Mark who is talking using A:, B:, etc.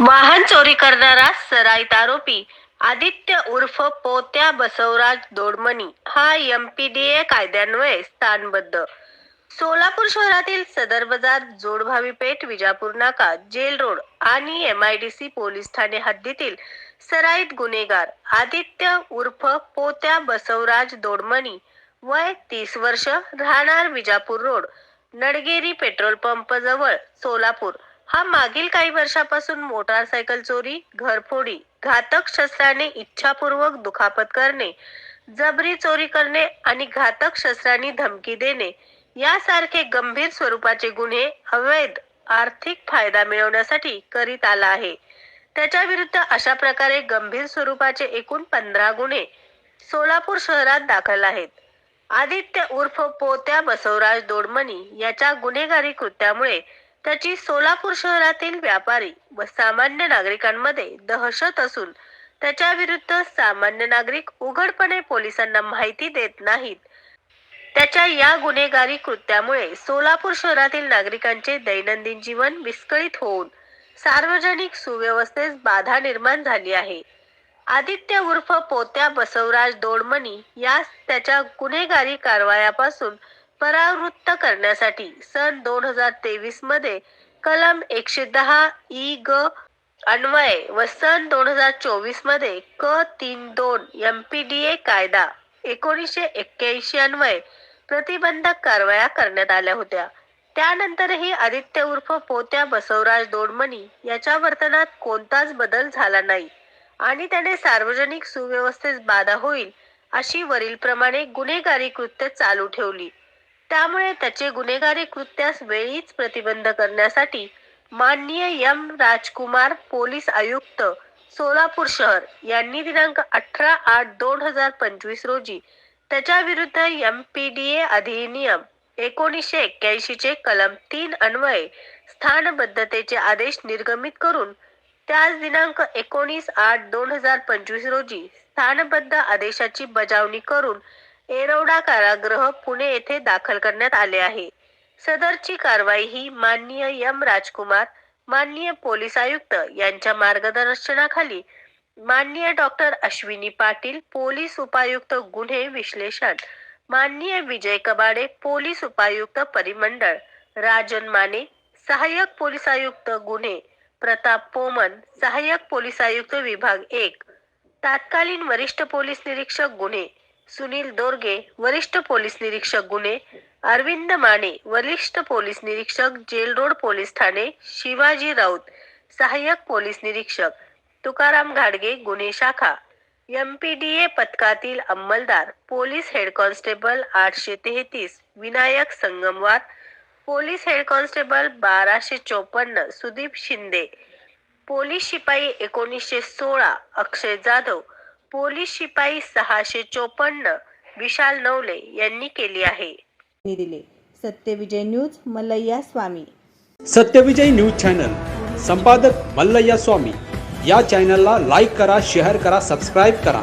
A: वाहन चोरी करणारा सराईत आरोपी आदित्य उर्फ पोत्या बसवराज दोडमणी हा एमपीडीए कायद्यान्वये स्थानबद्ध. सोलापूर शहरातील सदर बाजार जोडभावी पेठ विजापूर नाका जेल रोड आणि एम आयडीसी पोलीस ठाणे हद्दीतील सराईत गुन्हेगार आदित्य उर्फ पोत्या बसवराज दोडमणी वय तीस वर्ष राहणार Vijapur road. Nadgeri petrol pump जवळ सोलापूर. हा मागील काही वर्षापासून मोटारसायकल चोरी घरफोडी घातक शस्त्राने इच्छापूर्वक दुखापत करणे जबरी चोरी करणे आणि घातक शस्त्रांनी धमकी देणे यासारखे गंभीर स्वरूपाचे गुन्हे अवैध आर्थिक फायदा मिळवण्यासाठी करीत आला आहे. त्याच्या विरुद्ध अशा प्रकारे गंभीर स्वरूपाचे एकूण पंधरा गुन्हे सोलापूर शहरात दाखल आहेत. आदित्य उर्फ पोत्या बसवराज दोडमणी याच्या गुन्हेगारी कृत्यामुळे त्याची सोलापूर शहरातील व्यापारी व सामान्य नागरिकांमध्ये दहशत असून त्याच्या विरुद्ध सामान्य नागरिक उघडपणे पोलिसांना माहिती देत नाहीत. त्याच्या या गुन्हेगारी कृत्यामुळे सोलापूर शहरातील नागरिकांचे दैनंदिन जीवन विस्कळीत होऊन सार्वजनिक सुव्यवस्थेस बाधा निर्माण झाली आहे. आदित्य उर्फ पोत्या बसवराज दोडमणी यास त्याच्या गुन्हेगारी कारवायापासून परावृत्त करण्यासाठी सन दोन हजार तेवीसमध्ये कलम एकशे दहा ई ग अन्वये व सन दोन हजार चोवीसमध्ये क तीन दोन एम पी डी ए कायदा एकोणीसशे एक्क्याऐंशी अन्वये प्रतिबंधक कारवाया करण्यात आल्या होत्या. त्यानंतरही आदित्य उर्फ पोत्या बसवराज दोडमणी याच्या वर्तनात कोणताच बदल झाला नाही. आणि त्याने सार्वजनिक सुव्यवस्थेस बाधा होईल अशी वरीलप्रमाणे गुन्हेगारी कृत्य चालू ठेवली. त्यामुळे त्याचे गुन्हेगारी कृत्यास वेळीच प्रतिबंध करण्यासाठी माननीय एम. राजकुमार पोलीस आयुक्त सोलापूर शहर यांनी दिनांक अठरा आठ दोन हजार पंचवीस रोजी त्याच्या विरुद्ध एम पी डी ए अधिनियम एकोणीसशे एक्क्याऐंशी चे कलम तीन अन्वये स्थानबद्धतेचे आदेश निर्गमित करून त्याच दिनांक एकोणीस आठ दोन हजार पंचवीस रोजी स्थानबद्ध आदेशाची बजावणी करून एरोडा कारागृह पुणे येथे दाखल करण्यात आले आहे. सदरची कारवाई ही माननीय यम राजकुमार माननीय पोलीस आयुक्त यांच्या मार्गदर्शनाखाली माननीय डॉक्टर अश्विनी पाटील पोलीस उपायुक्त गुन्हे विश्लेषण माननीय विजय कबाडे पोलीस उपायुक्त परिमंडळ राजन माने सहाय्यक पोलीस आयुक्त गुन्हे प्रताप पोमन सहाय्यक पोलीस आयुक्त विभाग एक. तात्कालीन वरिष्ठ पोलीस निरीक्षक गुन्हे सुनील दोरगे वरिष्ठ पोलीस निरीक्षक गुन्हे अरविंद माने वरिष्ठ पोलीस निरीक्षक जेल रोड पोलीस ठाणे शिवाजी राऊत सहाय्यक पोलीस निरीक्षक तुकाराम घाडगे गुन्हे शाखा. एम पी डी ए पथकातील अंमलदार पोलीस हेड कॉन्स्टेबल आठशे तेहतीस Vinayak Sangamwar police head constable बाराशे चोपन्न सुदीप शिंदे पोलीस शिपाई एकोणीसशे सोळा अक्षय जाधव पोलीस शिपाई सहाशे चोपन्न विशाल नवले यांनी केली आहे.
B: दिले. Satyavijay news Mallayya Swami.
C: Satyavijay news channel. संपादक मल्लय्या स्वामी. या चॅनलला लाईक करा शेअर करा सबस्क्राईब करा.